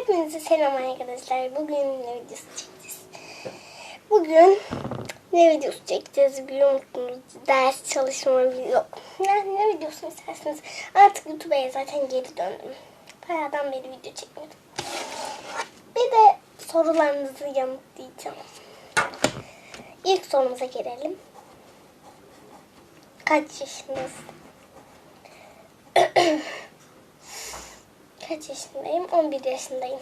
Hepinize selam arkadaşlar. Bugün ne videosu çekeceğiz? Bugün ne videosu çekeceğiz biliyor musunuz? Ders çalışma yok. Yani ne videosu isterseniz. Artık YouTube'a zaten geri döndüm. Bayağıdan beri video çekmedim. Bir de sorularınızı yanıtlayacağım. İlk sorumuza gelelim. Kaç yaşındasın? Kaç yaşındayım? 11 yaşındayım.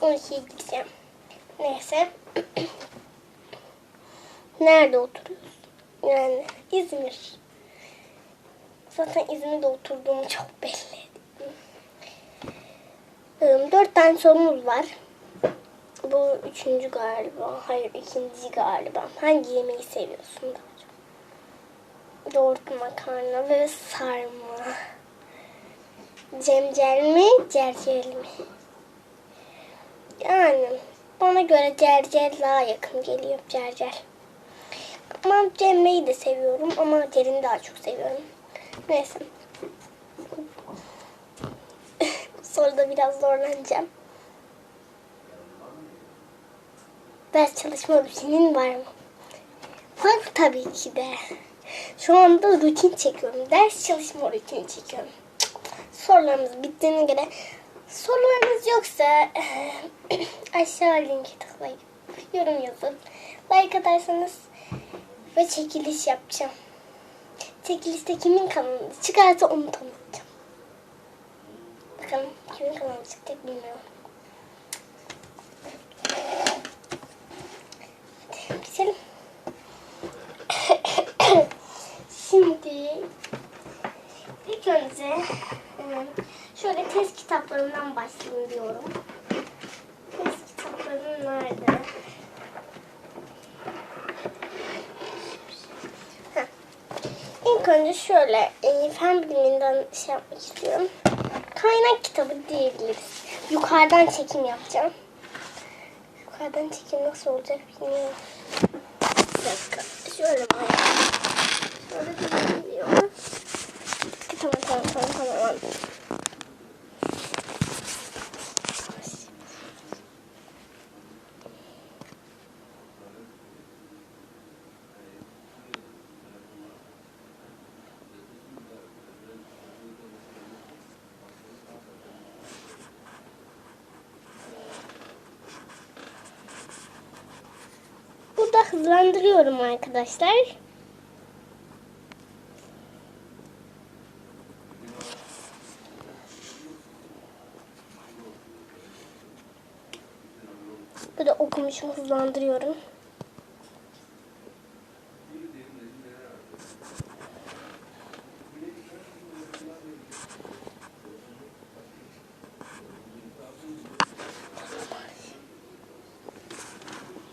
12'ye gideceğim. Neyse. Nerede oturuyorsun? Yani İzmir. Zaten İzmir'de oturduğumu çok belli. Ee, Dört tane sorumuz var. Bu üçüncü galiba. Hayır ikinci galiba. Hangi yemeği seviyorsun daha çok? Yoğurt makarna ve sarma. Cemcel mi, cercel mi? Yani bana göre cercel daha yakın geliyor cercel. Ama cemreyi de seviyorum ama cerini daha çok seviyorum. Neyse. Soruda biraz zorlanacağım. Ders çalışma rutinin var mı? Var tabii ki de. Şu anda rutin çekiyorum. Ders çalışma rutini çekiyorum. Sorularımız bittiğine göre sorularınız yoksa aşağı linki tıklayıp yorum yazıp like atarsanız ve çekiliş yapacağım. Çekilişte kimin kanalı çıkarsa onu tanıtacağım. Bakalım kimin kanalı çıkacak bilmiyorum. Hadi geçelim. Şimdi ilk önce şöyle test kitaplarından başlayayım diyorum. Test kitaplarım nerede? İlk önce şöyle e, fen biliminden şey yapmak istiyorum. Kaynak kitabı diyebiliriz. Yukarıdan çekim yapacağım. Yukarıdan çekim nasıl olacak bilmiyorum. Bir dakika. Şöyle bayağı. Burada hızlandırıyorum arkadaşlar. Burada okumuşum hızlandırıyorum.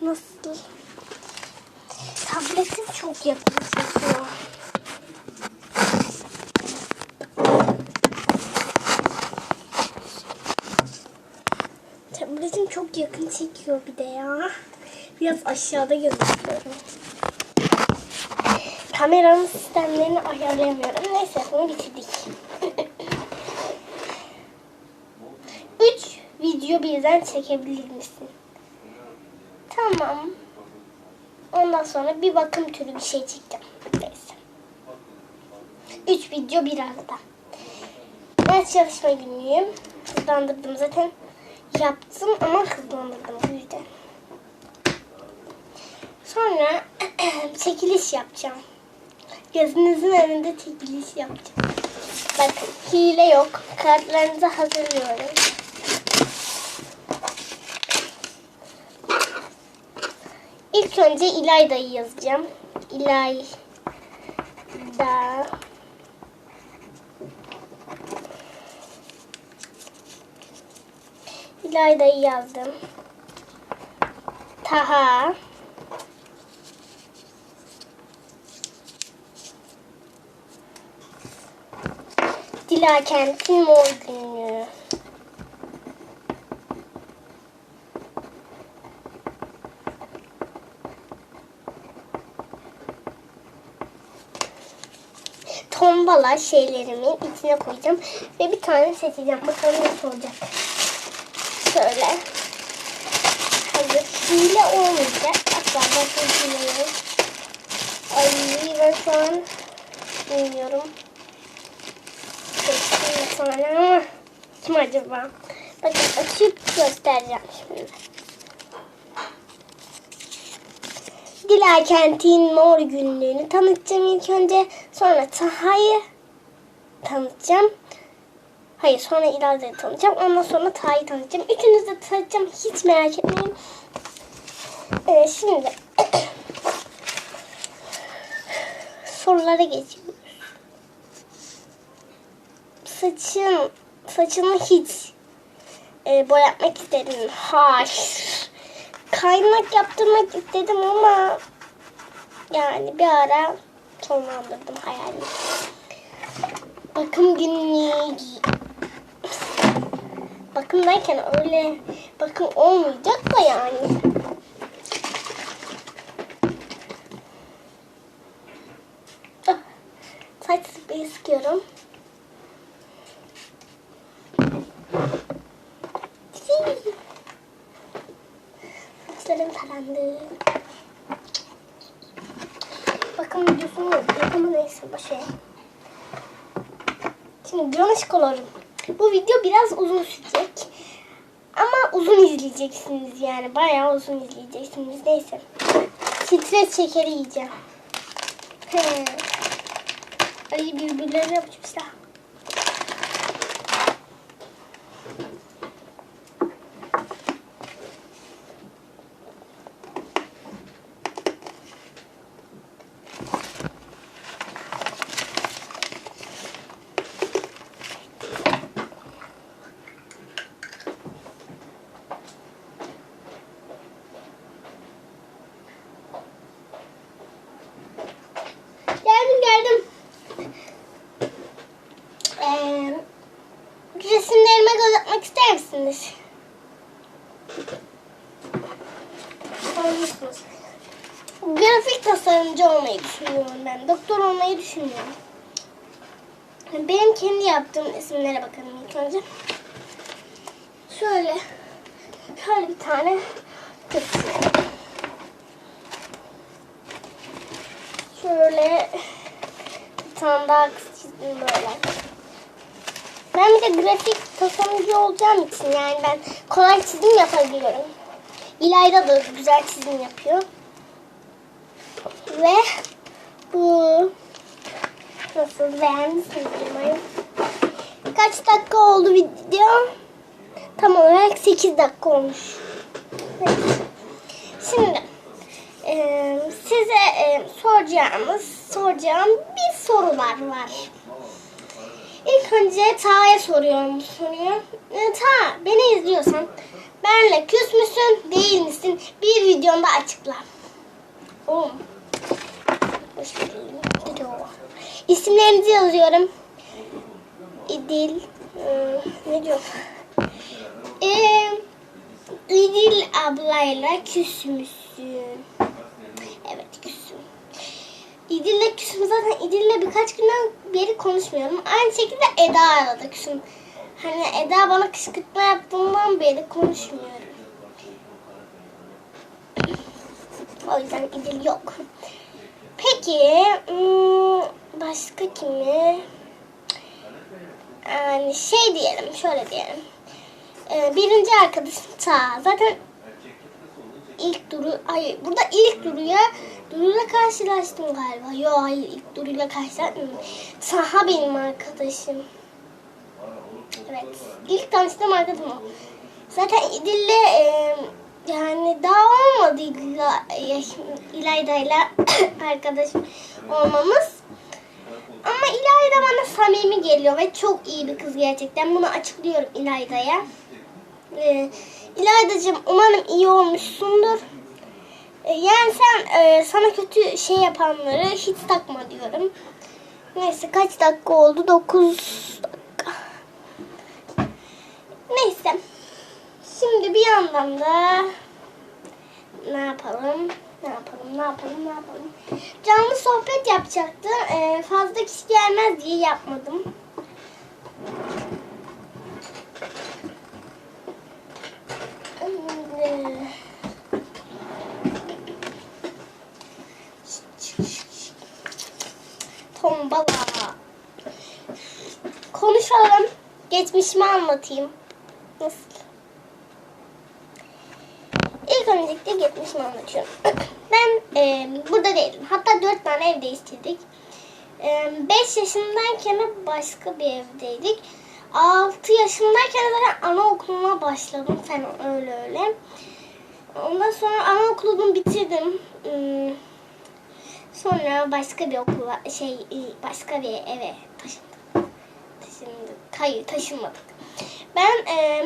Nasıl? Tabletim çok yakın çekiyor. Tabletim çok yakın çekiyor bir de ya. Biraz aşağıda gözüküyorum. Kameranın sistemlerini ayarlayamıyorum. Neyse bunu bitirdik. Üç video birden çekebilir misin? Tamam. Ondan sonra bir bakım türü bir şey çekeceğim. Neyse. Üç video bir arada. Ders çalışma günlüğüm. Hızlandırdım zaten. Yaptım ama hızlandırdım bu yüzden. Sonra çekiliş yapacağım. Gözünüzün önünde çekiliş yapacağım. Bakın hile yok. Kartlarınızı hazırlıyorum. İlk önce İlayda'yı yazacağım. İlayda. İlayda'yı yazdım. Taha. Dilakent'in mor günlüğü. Tombala şeylerimin içine koyacağım. Ve bir tane seçeceğim. Bakalım nasıl olacak. Şöyle. Hazır. Hile olmayacak. Asla bakın hile yok. Ay ben şu an bilmiyorum. Tane ama kim acaba? Bakın açıp göstereceğim şimdi. Dila Kent'in mor günlüğünü tanıtacağım ilk önce. Sonra Taha'yı tanıtacağım. Hayır sonra İlayda'yı tanıtacağım. Ondan sonra Taha'yı tanıtacağım. Üçünüzü de tanıtacağım. Hiç merak etmeyin. Ee, şimdi sorulara geçiyoruz. Saçın, saçını hiç e, boyatmak istedin. Hayır. Kaynak yaptırmak istedim ama yani bir ara sonlandırdım hayalimi. Bakım günlüğü Bakım derken öyle bakım olmayacak da yani. Ah, Saç spreyi sıkıyorum. Saçlarım tarandı. Bakın videosunu yapımı neyse boşver. Şimdi güneş kolorum. Bu video biraz uzun sürecek. İzleyeceksiniz yani. Bayağı uzun izleyeceksiniz. Neyse. Stres şekeri yiyeceğim. He. Birbirlerine. Geldim Tasarımcı olmayı düşünüyorum ben. Doktor olmayı düşünüyorum. Benim kendi yaptığım isimlere bakalım ilk önce. Şöyle, şöyle bir tane. Şöyle bir tane daha kız çizdim böyle. Ben bir de grafik tasarımcı olacağım için yani ben kolay çizim yapabiliyorum. İlayda da güzel çizim yapıyor. Ve bu nasıl beğendiniz umarım. Kaç dakika oldu video? Tam olarak 8 dakika olmuş. Şimdi e, size e, soracağımız soracağım bir sorular var. İlk önce Ta'ya soruyorum bu soruyu. E, Ta beni izliyorsan benle küs müsün değil misin bir videomda açıkla. Oğlum. İsimlerinizi yazıyorum. İdil. e, ne diyor? Ee, İdil ablayla küs müsün? Evet küsüm. İdil'le küsüm zaten İdil'le birkaç günden beri konuşmuyorum. Aynı şekilde Eda'yla da küsüm. Hani Eda bana kışkırtma yaptığından beri konuşmuyorum. O yüzden İdil yok. Peki hmm, başka kimi? Yani şey diyelim, şöyle diyelim. Ee, birinci arkadaşım Ta. Zaten ilk Duru, hayır burada ilk Duru'ya Duru'yla karşılaştım galiba. Yok hayır ilk Duru'yla karşılaştım. Taha benim arkadaşım. Evet. ilk tanıştığım arkadaşım o. Zaten İdil'le e, yani daha olmadı İlayda- İlayda'yla arkadaş olmamız. Ama İlayda bana samimi geliyor ve çok iyi bir kız gerçekten. Bunu açıklıyorum İlayda'ya. Ee, İlayda'cığım umarım iyi olmuşsundur. Ee, yani sen e, sana kötü şey yapanları hiç takma diyorum. Neyse kaç dakika oldu? 9 dakika. Neyse. Şimdi bir yandan da ne yapalım? Ne yapalım, ne yapalım, ne yapalım. Canlı sohbet yapacaktı. Ee, fazla kişi gelmez diye yapmadım. Tombala. Konuşalım. Geçmişimi anlatayım. Nasıl? İlk öncelikle anlatıyorum. Ben e, burada değilim. Hatta dört tane ev değiştirdik. 5 yaşındayken de başka bir evdeydik. 6 yaşındayken de zaten anaokuluna başladım falan öyle öyle. Ondan sonra anaokulunu bitirdim. Hmm, Sonra başka bir okula şey başka bir eve taşındık. Taşındık. Hayır taşınmadık. Ben e,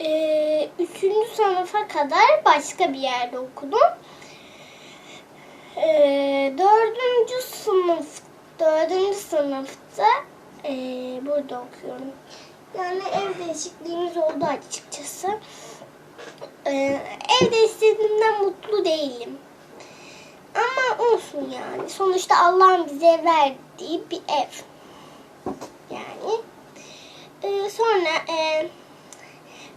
e, üçüncü sınıfa kadar başka bir yerde okudum. E, dördüncü sınıf dördüncü sınıfta e, burada okuyorum. Yani ev değişikliğimiz oldu açıkçası. E, ev değiştirdiğimden mutlu değilim. Ama olsun yani. Sonuçta Allah'ın bize verdiği bir ev. Yani. Ee, sonra e,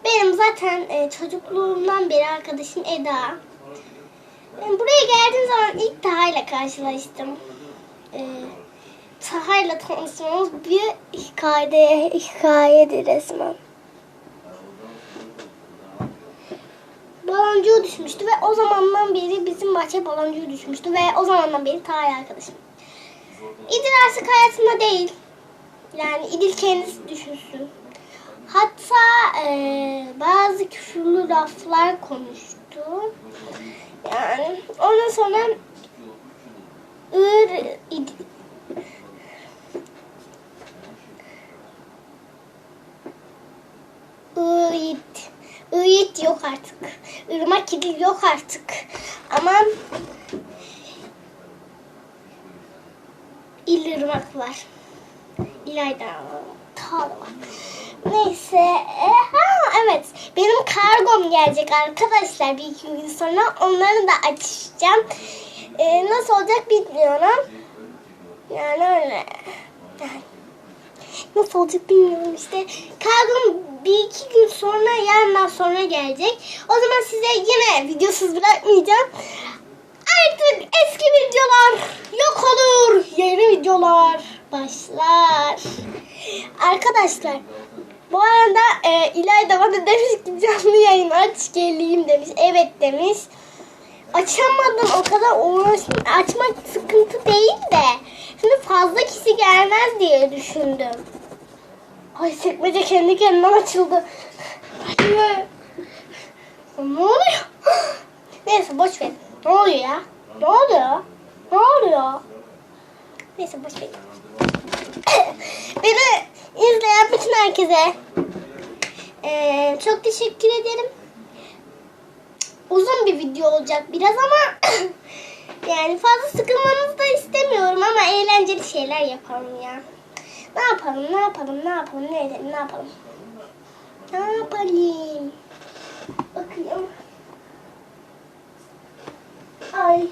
benim zaten e, çocukluğumdan beri arkadaşım Eda. Ben buraya geldiğim zaman ilk Taha'yla karşılaştım. Ee, Taha'yla tanışmamız bir hikayede, hikayedir resmen. baloncuğu düşmüştü ve o zamandan beri bizim bahçe baloncuğu düşmüştü ve o zamandan beri Tahir arkadaşım. İdil artık hayatında değil. Yani İdil kendisi düşünsün. Hatta e, bazı küfürlü laflar konuştu. Yani ondan sonra ır İdil, Iğit. Iğit yok artık. Irmak kedi yok artık. Ama İlirmak var. İlayda Tal var. Neyse. E, ha, evet. Benim kargom gelecek arkadaşlar bir iki gün sonra. Onları da açacağım. E, nasıl olacak bilmiyorum. Yani öyle. Yani nasıl olacak bilmiyorum işte. Kargom bir iki gün sonra yarından sonra gelecek. O zaman size yine videosuz bırakmayacağım. Artık eski videolar yok olur. Yeni videolar başlar. Arkadaşlar bu arada e, İlayda bana demiş ki canlı yayın aç geleyim demiş. Evet demiş. Açamadım o kadar uğraştım. Açmak sıkıntı değil de. Şimdi fazla kişi gelmez diye düşündüm. Ay sekmece kendi kendine açıldı. Ne oluyor? Neyse boş ver. Ne oluyor ya? Ne oluyor? Ne oluyor? Neyse boş ver. Beni izleyen bütün herkese eee, çok teşekkür ederim. Uzun bir video olacak biraz ama yani fazla sıkılmanızı da istemiyorum ama eğlenceli şeyler yapalım ya. Ne yapalım, ne yapalım, ne yapalım, ne edelim, ne yapalım? Ne yapalım? Bakayım. Ay.